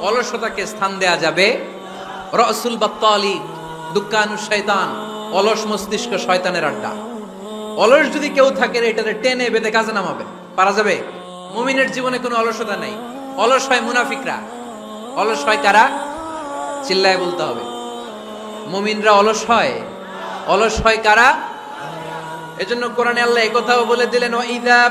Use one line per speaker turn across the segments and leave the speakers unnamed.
অলসতাকে স্থান দেয়া যাবে। রসুল বাত্তালি দুঃখানু শয়তান, অলস মস্তিষ্ক শয়তানের আড্ডা। অলস যদি কেউ থাকে এটাতে টেনে বেঁধে কাজে নামাবে। পারা যাবে? মুমিনের জীবনে কোনো অলসতা নেই। অলস হয় মুনাফিকরা। অলস হয় কারা? চিল্লায় বলতে হবে। মুমিনরা অলস হয়। অলস হয় কারা? এজন্য কোরআনে আল্লাহ কথাও বলে দিলেন ইদা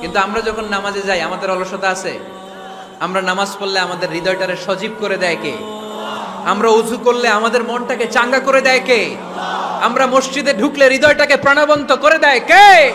কিন্তু আমরা যখন নামাজে যাই, আমাদের অলসতা আছে? আমরা নামাজ পড়লে আমাদের হৃদয়টারে সজীব করে দেয় কে? আমরা উজু করলে আমাদের মনটাকে চাঙ্গা করে দেয় কে? আমরা মসজিদে ঢুকলে হৃদয়টাকে প্রাণবন্ত করে দেয় কে?